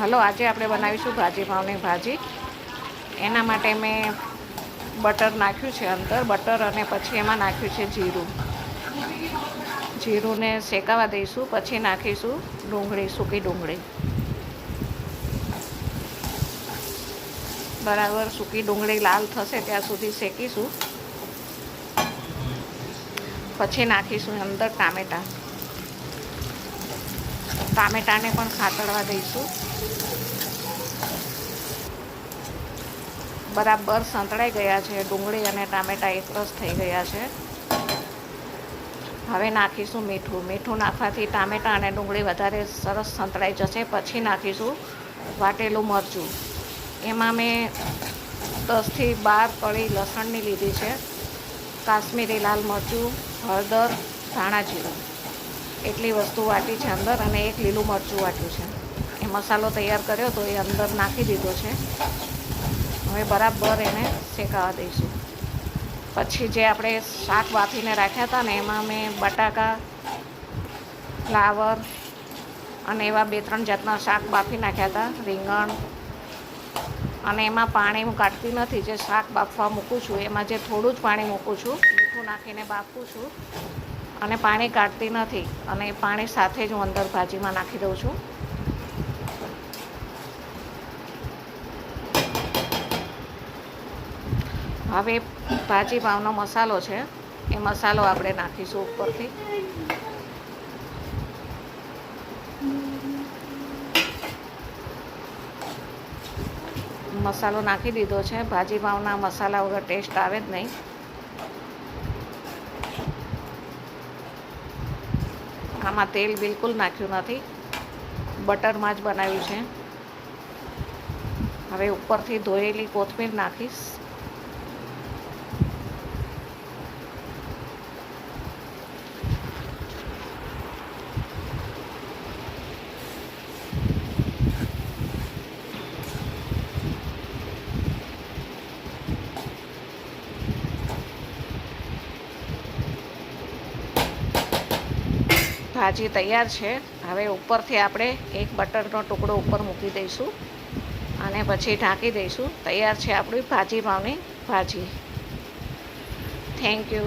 Hello, આજે આપણે બનાવીશું ભાજી, ભાવની ભાજી. એના માટે મેં બટર નાખ્યું છે અંદર, બટર અને પછી એમાં નાખ્યું છે જીરું. જીરુંને શેકાવા દઈશું, પછી નાખીશું ડુંગળી, સૂકી ડુંગળી. બરાબર, સૂકી ડુંગળી લાલ થશે ત્યાં સુધી શેકીશું. પછી નાખીશું અંદર ટામેટાં. ટામેટાને પણ ખાતડવા દઈશું. બરાબર સંતળાઈ ગયા છે, ડુંગળી અને ટામેટાં એકરસ થઈ ગયા છે. હવે નાખીશું મીઠું. મીઠું નાખવાથી ટામેટાં અને ડુંગળી વધારે સરસ સંતળાઈ જશે. પછી નાખીશું વાટેલું મરચું. એમાં મેં દસથી બાર કળી લસણની લીધી છે. કાશ્મીરી લાલ મરચું, હળદર, ધાણા જીરું. એટલી વસ્તુ વાટી છે અંદર અને એક લીલું મરચું વાટ્યું છે. એ મસાલો તૈયાર કર્યો તો એ અંદર નાખી દીધો છે. હવે બરાબર એને શેકાવા દઈશું. પછી જે આપણે શાક બાફીને રાખ્યા હતા ને એમાં મેં બટાકા, ફ્લાવર અને એવા બે ત્રણ જાતના શાક બાફી નાખ્યા હતા, રીંગણ. અને એમાં પાણી હું કાઢતી નથી, જે શાક બાફવા મૂકું છું, એમાં જે થોડું જ પાણી મૂકું છું, મીઠું નાખીને બાફું છું. અને પાણી કાઢતી નથી અને એ પાણી સાથે જ હું અંદર ભાજીમાં નાખી દઉં છું. હવે ભાજી પાવનો મસાલો છે. એ મસાલો આપણે નાખીશું ઉપરથી. મસાલો નાખી દીધો છે. ભાજી પાવના મસાલા વગર ટેસ્ટ આવે જ નહીં. આમાં તેલ બિલકુલ નાખ્યું નથી. બટરમાં જ બનાવ્યું છે. હવે ઉપરથી ધોયેલી કોથમીર નાખીશ. ભાજી તૈયાર છે. હવે ઉપરથી આપણે એક બટરનો ટુકડો ઉપર મૂકી દઈશું અને પછી ઢાંકી દઈશું. તૈયાર છે આપણી ભાજી પાવની ભાજી. Thank you